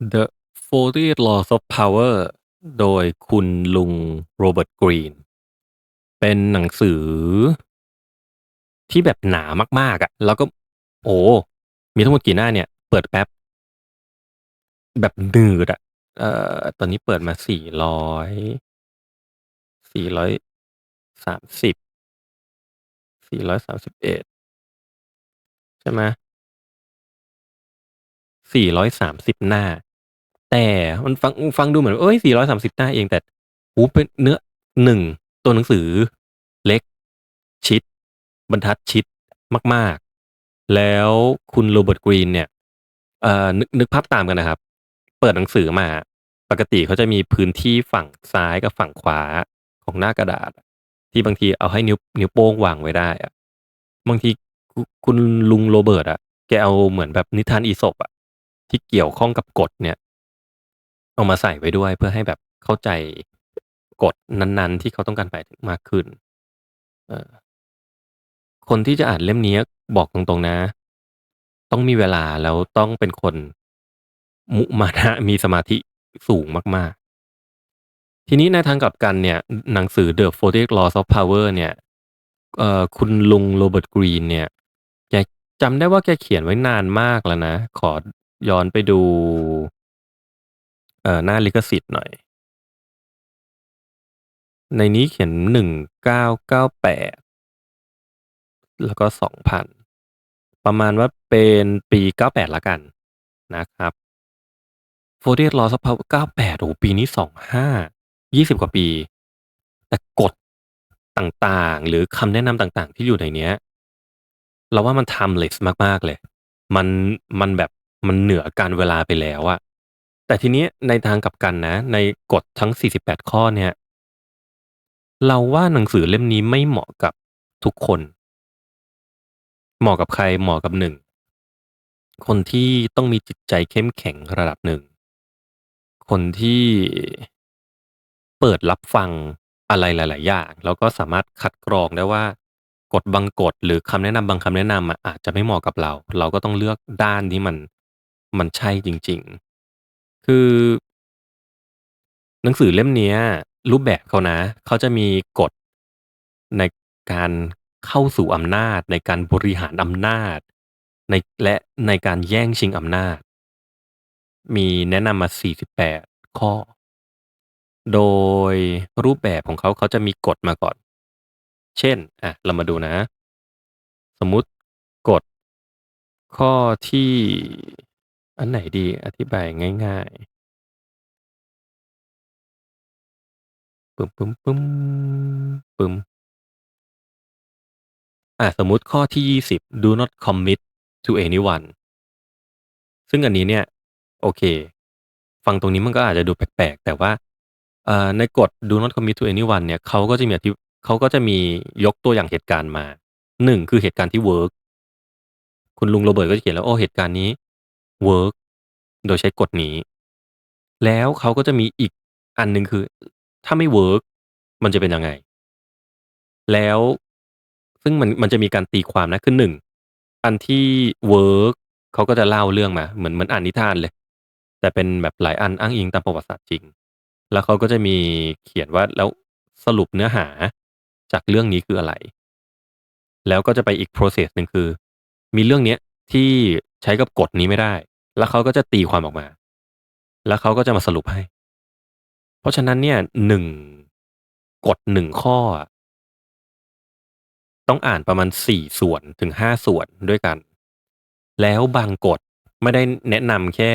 The 40 Laws of Power โดยคุณลุงโรเบิร์ตกรีน เป็นหนังสือ ที่แบบหนามาก ๆอะแล้วก็ โอ้ มีทั้งหมดกี่หน้าเนี่ย เปิดแป๊บ แบบหนืดอะเอ่อ ตอนนี้เปิดมา 400 430 431 ใช่ไหม?430 หน้า แต่มันฟังฟังดูเหมือนเฮ้ย 430 หน้าเองแต่โอ้โฮเป็นเนื้อ1ตัวหนังสือเล็ก ชิด บรรทัดชิดมาก ๆ แล้วคุณโรเบิร์ตกรีนเนี่ยเอ่อนึกนึกภาพตามกันนะครับ เปิดหนังสือมา ปกติเขาจะมีพื้นที่ฝั่งซ้ายกับฝั่งขวาของหน้ากระดาษ ที่บางทีเอาให้นิ้วนิ้วโป้งวางไว้ได้อะบางทีคุณลุงโรเบิร์ตอะแกเอาเหมือนแบบนิทานอีสปอะที่เกี่ยวข้องกับกฎเนี่ย เอามาใส่ไว้ด้วย เพื่อให้แบบเข้าใจกฎนั้น ๆ ที่เขาต้องการหมายถึงมากขึ้น เออ คนที่จะอ่านเล่มนี้บอกตรง ๆ นะ ต้องมีเวลา แล้วต้องเป็นคน มุมานะ มีสมาธิสูงมาก ๆ ทีนี้ในทางกลับกันเนี่ย หนังสือ The 40 Laws of Power เนี่ย เอ่อ คุณลุงโรเบิร์ต กรีนเนี่ย แก จำได้ว่าแกเขียนไว้นานมากแล้วนะ ขอย้อนไปดู เอ่อหน้าลิขสิทธิ์หน่อย ในนี้เขียน 1998 แล้วก็ 2000 ประมาณว่าเป็นปี 98แล้วกันนะครับ40 Laws of Power 98 โอ้ปีนี้ 25 20 กว่าปี แต่กฎต่างๆ หรือคำแนะนำต่างๆ ที่อยู่ในเนี้ย เราว่ามัน timeless มากๆเลย มันมันแบบมันเหนือกาลเวลาไปแล้วอะ แต่ทีนี้ในทางกลับกันนะ ในกฎทั้ง 48 ข้อเนี่ย เราว่าหนังสือเล่มนี้ไม่เหมาะกับทุกคน เหมาะกับใคร?เหมาะกับ1คนที่ต้องมีจิตใจเข้มแข็งระดับหนึ่ง คนที่เปิดรับฟังอะไรหลาย ๆ อย่าง แล้วก็สามารถคัดกรองได้ว่ากฎบางกฎหรือคำแนะนำบางคำแนะนำอะอาจจะไม่เหมาะกับเรา เราก็ต้องเลือกด้านที่มันมันใช่จริง ๆ คือ หนังสือเล่มเนี้ย รูปแบบเขานะ เขาจะมีกฎ ในการเข้าสู่อำนาจ ในการบริหารอำนาจ ใน และในการแย่งชิงอำนาจ มีแนะนำมา 48 ข้อ โดยรูปแบบของเขา เขาจะมีกฎมาก่อน เช่น อะ เรามาดูนะ สมมุติ กฎข้อที่ อันไหนดี อธิบายง่าย ๆ?ปึ๋มปึมปึมอะสมมุติข้อที่ 20 Do not commit to anyone ซึ่งอันนี้เนี่ย โอเค ฟังตรงนี้มันก็อาจจะดูแปลก ๆ แต่ว่าอ่าในกฎ Do not commit to anyone เนี่ย เขาก็จะมีอธิ เขาก็จะมียกตัวอย่างเหตุการณ์มา 1 คือเหตุการณ์ที่เวิร์ก คุณลุงโรเบิร์ตก็จะเขียนแล้ว โอ้ เหตุการณ์นี้ เวิร์ก โดยใช้กฎนี้ แล้วเขาก็จะมีอีกอันหนึ่ง คือ ถ้าไม่เวิร์ก มันจะเป็นยังไง แล้ว ซึ่งมัน มันจะมีการตีความนะ คือ 1 อันที่เวิร์ก เขาก็จะเล่าเรื่องมา เหมือน เหมือนอ่านนิทานเลย แต่เป็นแบบหลายอันอ้างอิงตามประวัติศาสตร์จริง แล้วเขาก็จะมีเขียนว่า แล้วสรุปเนื้อหาจากเรื่องนี้คืออะไร แล้วก็จะไปอีก process หนึ่ง คือ มีเรื่องเนี้ยที่ ใช้กับกฎนี้ไม่ได้ แล้วเขาก็จะตีความออกมา แล้วเขาก็จะมาสรุปให้ เพราะฉะนั้นเนี่ย1กฎ1ข้อ ต้องอ่านประมาณ4ส่วนถึง5ส่วนด้วยกัน แล้วบางกฎไม่ได้แนะนำแค่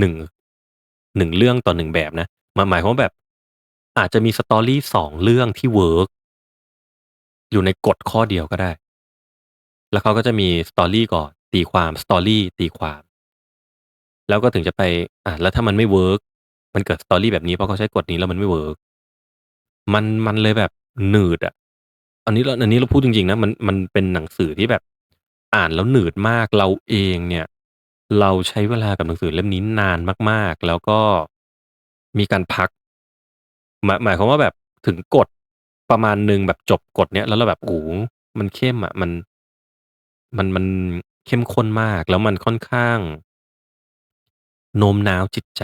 1 1เรื่องต่อ1แบบนะมหมายความว่าแบบอาจจะมี story 2เรื่องที่เวิร์กอยู่ในกฎข้อเดียวก็ได้ แล้วเขาก็จะมี story ก่อน ตีความ story ตีความ แล้วก็ถึงจะไป อะแล้วถ้ามันไม่เวิร์กมันเกิด story แบบนี้ เพราะเขาใช้กฎนี้แล้วมันไม่เวิร์ก มัน มันเลยแบบหนืดอะ อันนี้เรา อันนี้เราพูดจริง ๆ นะ มัน มันเป็นหนังสือที่แบบอ่านแล้วหนืดมาก เราเองเนี่ย เราใช้เวลากับหนังสือเล่มนี้นานมาก ๆ แล้วก็มีการพัก หมาย หมายความว่าแบบถึงกฎประมาณหนึ่ง แบบจบกฎเนี้ย แล้วเราแบบ โอ้โฮ มันเข้มอะ มัน มัน มัน เข้มข้นมาก แล้วมันค่อนข้าง โน้มน้าวจิตใจ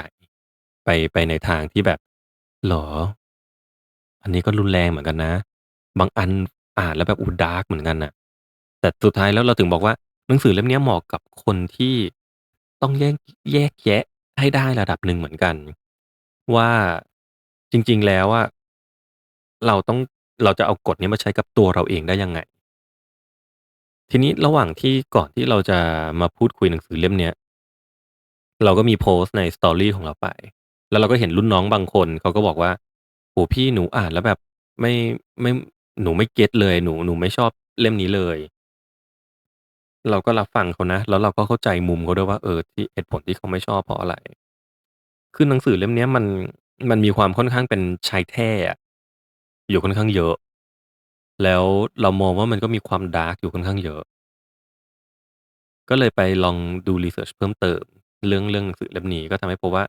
ไป ไปในทางที่แบบ เหรอ อันนี้ก็รุนแรงเหมือนกันนะ บางอันอ่านแล้วแบบ โอ้ดาร์กเหมือนกันน่ะ แต่สุดท้ายแล้วเราถึงบอกว่า หนังสือเล่มเนี้ยเหมาะกับคนที่ต้องแยก แยกแยะให้ได้ระดับหนึ่งเหมือนกันว่า จริง ๆ แล้วอะ เราต้อง เราจะเอากฎนี้มาใช้กับตัวเราเองได้ยังไง ทีนี้ระหว่างที่ ก่อนที่เราจะมาพูดคุยหนังสือเล่มเนี้ย เราก็มีโพสต์ใน Story ของเราไป แล้วเราก็เห็นรุ่นน้องบางคนเขาก็บอกว่า โอ้โฮ พี่หนูอ่านแล้วแบบไม่ ไม่ หนูไม่เก็ตเลย หนู หนูไม่ชอบเล่มนี้เลย เราก็รับฟังเขานะ แล้วเราก็เข้าใจมุมเขาด้วยว่า เออ ที่ เหตุผลที่เขาไม่ชอบเพราะอะไร คือหนังสือเล่มเนี้ยมัน มันมีความค่อนข้างเป็นชายแท้อะ อยู่ค่อนข้างเยอะ แล้วเรามองว่า มันก็มีความดาร์กอยู่ค่อนข้างเยอะ ก็เลยไปลองดู รีเซิร์ช เพิ่มเติม เรื่อง เรื่องหนังสือเล่มนี้ ก็ทำให้พบว่า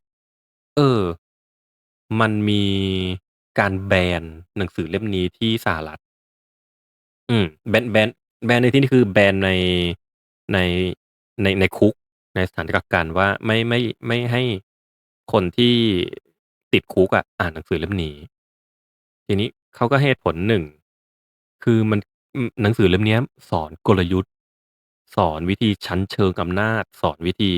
เออ มันมีการแบนหนังสือเล่มนี้ที่สหรัฐ อืม แบน แบน แบนในที่นี้ คือแบนใน ใน ใน ในคุก ในสถานกักกันว่า ไม่ ไม่ ไม่ให้คนที่ติดคุกอะ อ่านหนังสือเล่มนี้ ทีนี้เขาก็ให้เหตุผลหนึ่ง คือมัน อืม หนังสือเล่มเนี้ยสอนกลยุทธ์ สอนวิธีชั้นเชิงอำนาจ สอนวิธี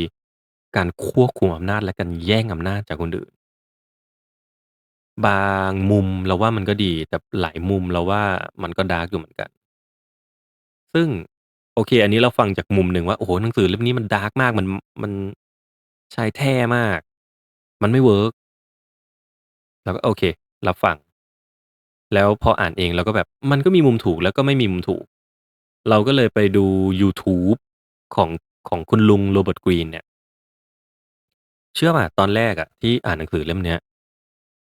การควบคุมอำนาจ และการแย่งอำนาจจากคนอื่น บางมุมเราว่ามันก็ดี แต่หลายมุมเราว่ามันก็ ดาร์ก อยู่เหมือนกัน ซึ่ง โอเค อันนี้เราฟังจากมุมหนึ่งว่า โอ้โฮ หนังสือเล่มนี้มัน ดาร์ก มาก มัน มัน ชายแท้มาก มันไม่เวิร์ก เราก็โอเค รับฟัง แล้วพออ่านเองเราก็แบบ มันก็มีมุมถูก แล้วก็ไม่มีมุมถูก เราก็เลยไปดูยูทูบของ ของคุณลุง Robert Greene เนี่ย เชื่อเปล่า ตอนแรกอะที่อ่านหนังสือเล่มเนี้ย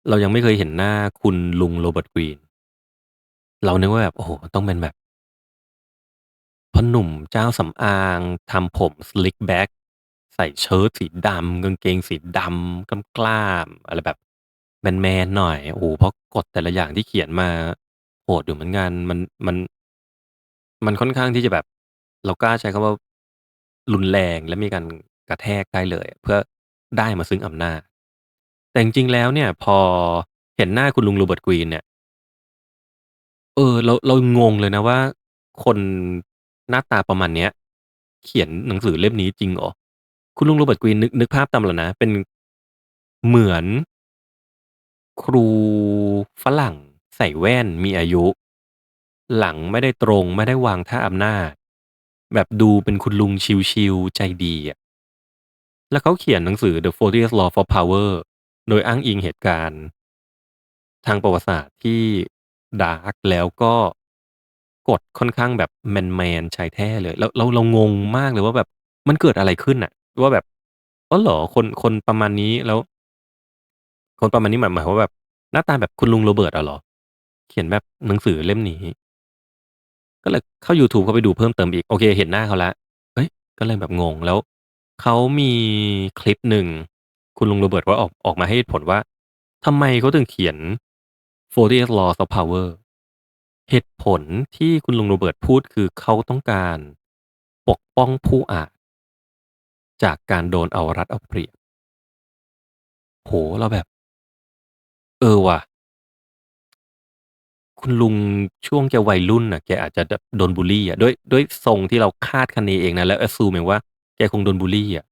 เรายังไม่เคยเห็นหน้าคุณลุง Robert Greene เรานึกว่าแบบ โอ้โฮ ต้องเป็นแบบ พ่อหนุ่มเจ้าสำอาง ทำผม slick back ใส่เชิ้ตสีดำ กางเกงสีดำ กล้าม ๆ อะไรแบบ แมน ๆ หน่อย โอ้โฮ เพราะกฎแต่ละอย่างที่เขียนมาโหดอยู่เหมือนกัน มัน มัน มันค่อนข้างที่จะแบบ เรากล้าใช้คำว่า รุนแรง และมีการกระแทกได้เลย เพื่อได้มาซึ่งอำนาจ แต่จริง ๆ แล้วเนี่ย พอเห็นหน้าคุณลุง Robert Greene เนี่ย เออ เรา เรางงเลยนะว่า คนหน้าตาประมาณเนี้ย เขียนหนังสือเล่มนี้จริงเหรอ คุณลุงโรเบิร์ตกรีนนึก นึกภาพตามเรานะ เป็น เหมือน ครูฝรั่งใส่แว่นมีอายุ หลังไม่ได้ตรงไม่ได้วางท่าอำนาจ แบบดูเป็นคุณลุงชิล ๆ ใจดีอะ แล้วเขาเขียนหนังสือ The 40th Law for Power โดยอ้างอิงเหตุการณ์ ทางประวัติศาสตร์ที่ดาร์ก แล้วก็กฎค่อนข้างแบบแมน ๆ ชายแท้เลย เรา เรา เรางงมากเลยว่าแบบมันเกิดอะไรขึ้นน่ะ ว่าแบบ อ๋อ เหรอ คน คนประมาณนี้ แล้ว คนประมาณนี้หมายหมายว่าแบบหน้าตาแบบคุณลุงโรเบิร์ตอะเหรอ เขียนแบบหนังสือเล่มนี้ ก็เลยเข้ายูทูบเข้าไปดูเพิ่มเติมอีก โอเค เห็นหน้าเขาล้วเฮ้ย ก็เลยแบบงงแล้วเขามีคลิปหนึ่ง คุณลุงโรเบิร์ตว่าออกออกมาให้เหตุผลว่าทำไมเขาถึงเขียน40 Laws of Power เหตุผลที่คุณลุงโรเบิร์ตพูดคือเขาต้องการปกป้องผู้อ่าจจากการโดนเอารัดเอาเปรียบโอ้โฮเราแบบ ออว่ะ คุณลุงช่วงแกวัยรุ่นน่ะ แกอาจจะแบบโดนบุลลีอะ ด้วย ด้วยทรงที่เราคาดคะเนเองนะ แล้ว assume เองว่า แกคงโดนบุลลีอะ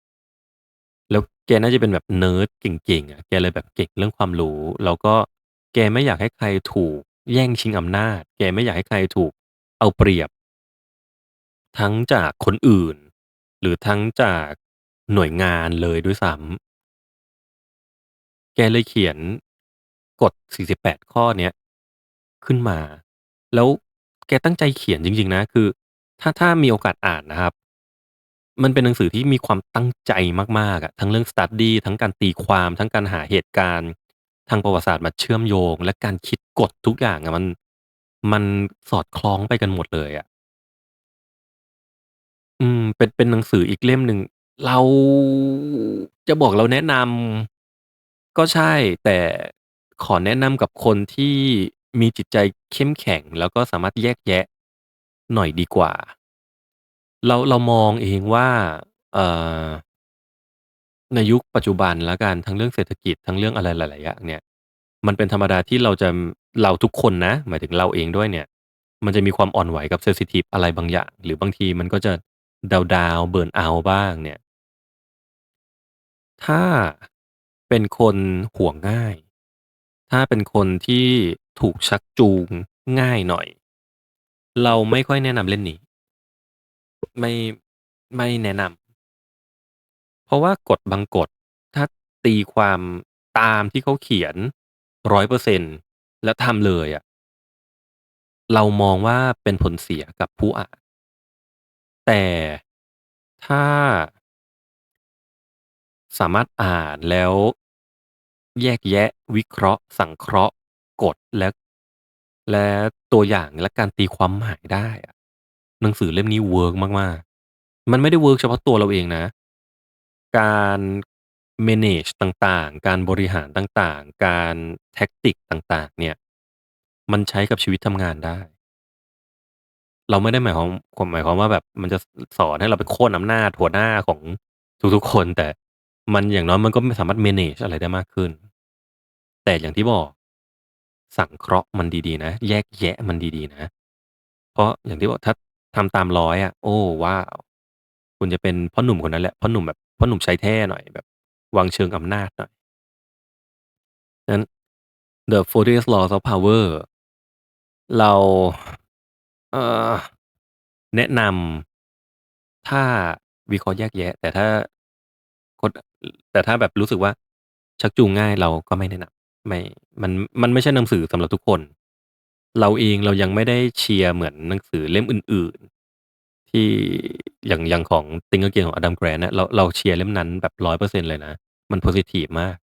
แล้วแกน่าจะเป็นแบบเนิร์ดเก่ง ๆ อะ แกเลยแบบเก่งเรื่องความรู้ แล้วก็แกไม่อยากให้ใครถูกแย่งชิงอำนาจ แกไม่อยากให้ใครถูกเอาเปรียบ ทั้งจากคนอื่น หรือทั้งจากหน่วยงานเลยด้วยซ้ำ แกเลยเขียน กฎ 48 ข้อเนี้ย ขึ้นมา แล้วแกตั้งใจเขียนจริง ๆ นะ คือ ถ้า ถ้ามีโอกาสอ่านนะครับ มันเป็นหนังสือที่มีความตั้งใจมาก ๆ อะ ทั้งเรื่อง study ทั้งการตีความ ทั้งการหาเหตุการณ์ทางประวัติศาสตร์มาเชื่อมโยง และการคิดกฎทุกอย่างอะมัน มันสอดคล้องไปกันหมดเลยอะ อืม เป็น เป็นหนังสืออีกเล่มหนึ่ง เรา จะบอกเราแนะนำ ก็ใช่ แต่ ขอแนะนำกับคนที่มีจิตใจเข้มแข็ง แล้วก็สามารถแยกแยะหน่อยดีกว่า เรา เรามองเองว่า เอ่อ ในยุคปัจจุบันแล้วกัน ทั้งเรื่องเศรษฐกิจ ทั้งเรื่องอะไรหลาย ๆ อย่างเนี่ย มันเป็นธรรมดาที่เราจะ เราทุกคนนะ หมายถึงเราเองด้วยเนี่ย มันจะมีความอ่อนไหวกับ เซนซิทิฟ อะไรบางอย่าง หรือบางทีมันก็จะดาว ๆ เบิร์นเอาต์ บ้างเนี่ย ถ้าเป็นคนห่วงง่าย ถ้าเป็นคนที่ถูกชักจูงง่ายหน่อย เราไม่ค่อยแนะนำเล่มนี้ ไม่ไม่แนะนำเพราะว่ากฎบางกฎ ถ้าตีความตามที่เขาเขียน100%แล้วทำเลยอะเรามองว่าเป็นผลเสียกับผู้อ่าน แต่ถ้าสามารถอ่านแล้ว แยกแยะ วิเคราะห์ สังเคราะห์ กฎ และ และตัวอย่าง และการตีความหมายได้อะ หนังสือเล่มนี้เวิร์กมาก ๆ มันไม่ได้เวิร์กเฉพาะตัวเราเองนะ การ manage ต่าง ๆ การบริหารต่าง ๆ การ แท็กติก ต่าง ๆ เนี่ย มันใช้กับชีวิตทำงานได้ เราไม่ได้หมายความ ความ หมายความว่าแบบมันจะ ส สอนให้เราไปโค่นอำนาจหัวหน้าของทุก ๆ คน แต่ มัน อย่างน้อยมันก็ไม่สามารถ manage อะไรได้มากขึ้น แต่อย่างที่บอก สังเคราะห์มันดี ๆ นะ แยกแยะมันดี ๆ นะ เพราะอย่างที่บอก ถ้าทำตาม 100 อะ โอ้ ว้าว!คุณจะเป็นพ่อหนุ่มคนนั้นแหละ พ่อหนุ่มแบบ พ่อหนุ่มชายแท้หน่อย แบบวางเชิงอำนาจหน่อย งั้น The 40 Laws of Power เรา เอ่อ แนะนำ ถ้าวิเคราะห์แยกแยะ แต่ถ้า คน แต่ถ้าแบบรู้สึกว่าชักจูงง่ายเราก็ไม่แนะนำไม่ มัน มันไม่ใช่หนังสือสำหรับทุกคน เราเองเรายังไม่ได้เชียร์เหมือนหนังสือเล่มอื่น ๆ ที่อย่าง อย่างของ Think Again ของ Adam Grant อะเรา เราเชียร์เล่มนั้นแบบ 100%เลยนะ มันทิทิฟ มาก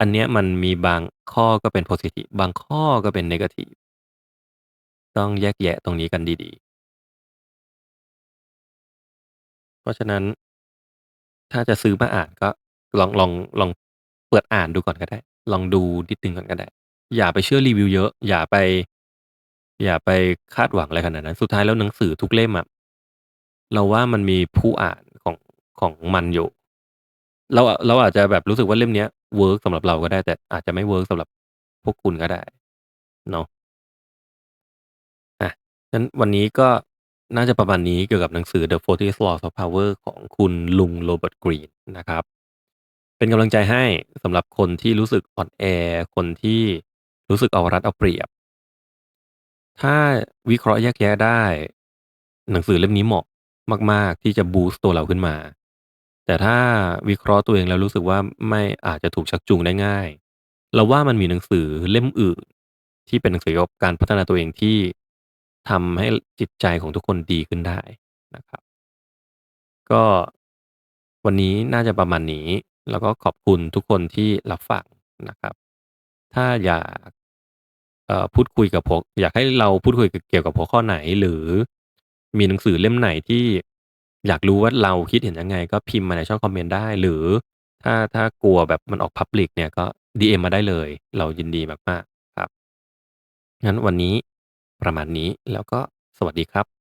อันเนี้ยมันมีบางข้อก็เป็นทิทิฟ บางข้อก็เป็น เนกาทิฟ ต้องแยกแยะตรงนี้กันดี ๆ เพราะฉะนั้น ถ้าจะซื้อมาอ่านก็ลอง ลอง ลองเปิดอ่านดูก่อนก็ได้ ลองดูนิดหนึ่งก่อนก็ได้ อย่าไปเชื่อรีวิวเยอะ อย่าไป อย่าไปคาดหวังอะไรขนาดนั้น สุดท้ายแล้วหนังสือทุกเล่มอะ เราว่ามันมีผู้อ่านของ ของมันอยู่ เราอะ เราอาจจะแบบรู้สึกว่าเล่มเนี้ยเวิร์กสำหรับเราก็ได้ แต่อาจจะไม่เวิร์กสำหรับพวกคุณก็ได้ เนาะ อะ งั้นวันนี้ก็ น่าจะประมาณนี้เกี่ยวกับหนังสือ The 40 Laws of Power ของคุณลุง Robert Greene นะครับ เป็นกำลังใจให้สำหรับคนที่รู้สึกอ่อนแอ คนที่รู้สึกเอารัดเอาเปรียบ ถ้าวิเคราะห์แยกแยะได้ หนังสือเล่มนี้เหมาะมาก ๆ ที่จะบูสต์ตัวเราขึ้นมา แต่ถ้าวิเคราะห์ตัวเองแล้วรู้สึกว่าไม่อาจจะถูกชักจูงได้ง่าย เราว่ามันมีหนังสือเล่มอื่น ที่เป็นหนังสือเกี่ยวกับการพัฒนาตัวเองที่ ทำให้จิตใจของทุกคนดีขึ้นได้นะครับ ก็ วันนี้น่าจะประมาณนี้ แล้วก็ขอบคุณทุกคนที่รับฟังนะครับ ถ้าอยาก เอ่อ พูดคุยกับผม อยากให้เราพูดคุยเกี่ยวกับหัวข้อไหน หรือมีหนังสือเล่มไหนที่อยากรู้ว่าเราคิดเห็นยังไง ก็พิมพ์มาในช่องคอมเมนต์ได้ หรือถ้า ถ้ากลัวแบบมันออก public เนี่ย ก็ DM มาได้เลย เรายินดีมาก ๆ ครับ งั้นวันนี้ ประมาณนี้แล้วก็สวัสดีครับ